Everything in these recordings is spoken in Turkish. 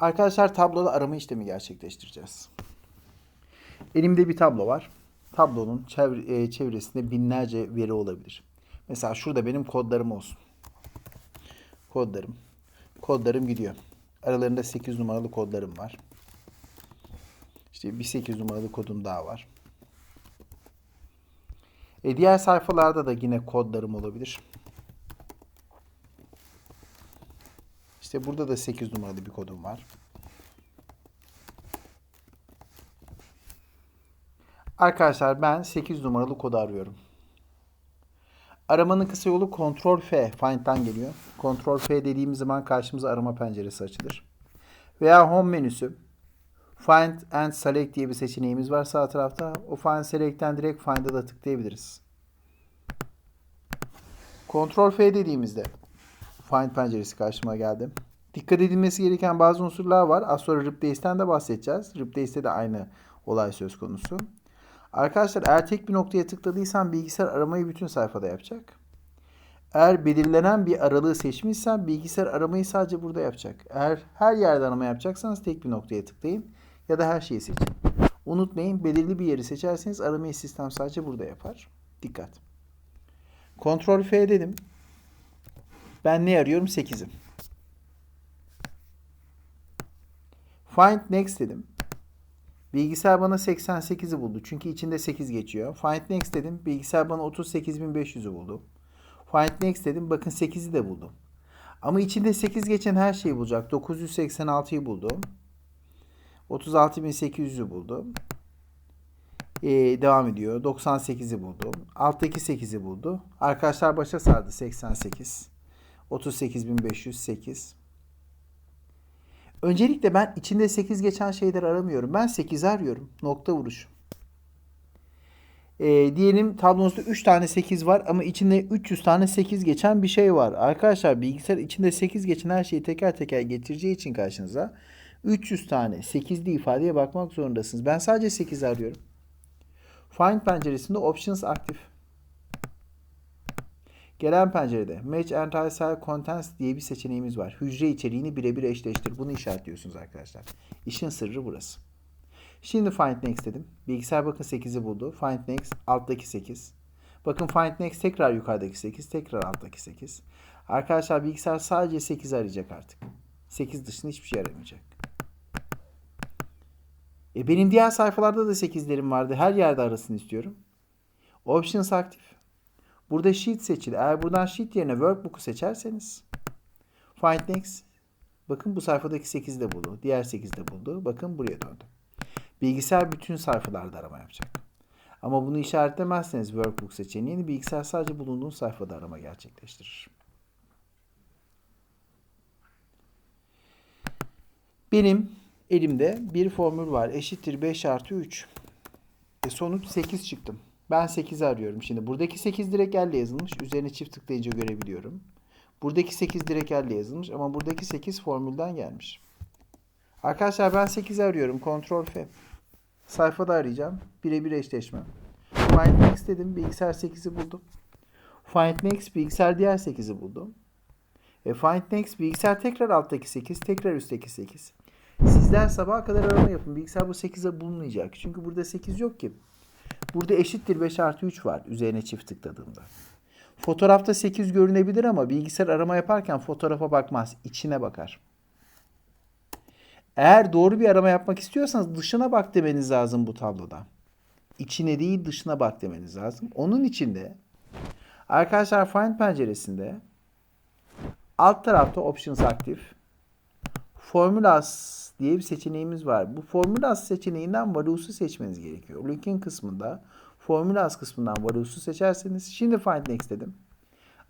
Arkadaşlar tabloda arama işlemi gerçekleştireceğiz. Elimde bir tablo var. Tablonun e, çevresinde binlerce veri olabilir. Mesela şurada benim kodlarım olsun. Kodlarım. Kodlarım gidiyor. Aralarında 8 numaralı kodlarım var. İşte bir 8 numaralı kodum daha var. E diğer sayfalarda da yine kodlarım olabilir. İşte burada da 8 numaralı bir kodum var. Arkadaşlar ben 8 numaralı kodu arıyorum. Aramanın kısa yolu Ctrl F, Find'den geliyor. Ctrl F dediğimiz zaman karşımıza arama penceresi açılır. Veya Home menüsü. Find and Select diye bir seçeneğimiz var sağ tarafta. O Find Select'ten direkt Find'a da tıklayabiliriz. Ctrl F dediğimizde Find penceresi karşıma geldi. Dikkat edilmesi gereken bazı unsurlar var. Az sonra Replace'ten de bahsedeceğiz. Replace'te de aynı olay söz konusu. Arkadaşlar eğer tek bir noktaya tıkladıysan bilgisayar aramayı bütün sayfada yapacak. Eğer belirlenen bir aralığı seçmişsen bilgisayar aramayı sadece burada yapacak. Eğer her yerde arama yapacaksanız tek bir noktaya tıklayın ya da her şeyi seçin. Unutmayın belirli bir yeri seçerseniz aramayı sistem sadece burada yapar. Dikkat. Ctrl F dedim. Ben ne arıyorum? 8'i. Find next dedim. Bilgisayar bana 88'i buldu. Çünkü içinde 8 geçiyor. Find next dedim. Bilgisayar bana 38.500'ü buldu. Find next dedim. Bakın 8'i de buldu. Ama içinde 8 geçen her şeyi bulacak. 986'yı buldu. 36.800'ü buldu. Ee, devam ediyor. 98'i buldu. Alttaki 8'i buldu. Arkadaşlar başa sardı. 88. 38.508. Öncelikle ben içinde 8 geçen şeyleri aramıyorum. Ben 8'i arıyorum. Nokta vuruş. Ee, diyelim tablonuzda 3 tane 8 var ama içinde 300 tane 8 geçen bir şey var. Arkadaşlar bilgisayar içinde 8 geçen her şeyi teker teker getireceği için karşınıza 300 tane 8'li ifadeye bakmak zorundasınız. Ben sadece 8 arıyorum. Find penceresinde Options aktif. Gelen pencerede Match Entire Cell Contents diye bir seçeneğimiz var. Hücre içeriğini birebir eşleştir. Bunu işaretliyorsunuz arkadaşlar. İşin sırrı burası. Şimdi Find Next dedim. Bilgisayar bakın 8'i buldu. Find Next alttaki 8. Bakın Find Next tekrar yukarıdaki 8. Tekrar alttaki 8. Arkadaşlar bilgisayar sadece 8 arayacak artık. 8 dışında hiçbir şey aramayacak. E benim diğer sayfalarda da 8'lerim vardı. Her yerde arasın istiyorum. Options aktif. Burada sheet seçili. Eğer buradan sheet yerine workbook'u seçerseniz find next. Bakın bu sayfadaki 8 de buldu. Diğer 8 de buldu. Bakın buraya döndü. Bilgisayar bütün sayfalarda arama yapacak. Ama bunu işaretlemezseniz workbook seçeneğini bilgisayar sadece bulunduğun sayfada arama gerçekleştirir. Benim elimde bir formül var. Eşittir 5 artı 3. E sonuç 8 çıktım. Ben 8'i arıyorum şimdi. Buradaki 8 direkt elle yazılmış. Üzerine çift tıklayınca görebiliyorum. Buradaki 8 direkt elle yazılmış ama buradaki 8 formülden gelmiş. Arkadaşlar ben 8'i arıyorum. Ctrl F. Sayfada arayacağım. Birebir eşleşme. Find next dedim. Bilgisayar 8'i buldu. Find next bilgisayar diğer 8'i buldu. E find next bilgisayar tekrar alttaki 8, tekrar üstteki 8. Sizler sabaha kadar arama yapın. Bilgisayar bu 8'e bulunmayacak. Çünkü burada 8 yok ki. Burada eşittir 5 artı 3 var üzerine çift tıkladığımda. Fotoğrafta 8 görünebilir ama bilgisayar arama yaparken fotoğrafa bakmaz. içine bakar. Eğer doğru bir arama yapmak istiyorsanız dışına bak demeniz lazım bu tabloda. İçine değil dışına bak demeniz lazım. Onun için de arkadaşlar Find penceresinde alt tarafta Options aktif. Formulas diye bir seçeneğimiz var. Bu Formulas seçeneğinden value'su seçmeniz gerekiyor. Looking kısmında Formulas kısmından value'su seçerseniz şimdi Find Next dedim.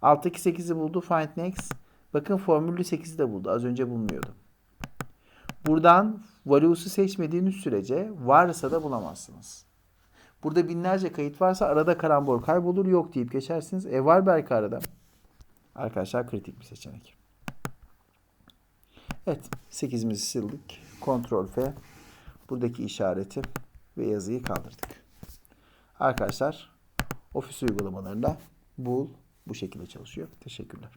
Alttaki 8'i buldu. Find Next. Bakın formülü 8'i de buldu. Az önce bulmuyordu. Buradan value'su seçmediğiniz sürece varsa da bulamazsınız. Burada binlerce kayıt varsa arada karambol kaybolur yok deyip geçersiniz. E var belki arada. Arkadaşlar kritik bir seçenek. Evet 8'imizi sildik. Ctrl F. Buradaki işareti ve yazıyı kaldırdık. Arkadaşlar ofis uygulamalarında bul bu şekilde çalışıyor. Teşekkürler.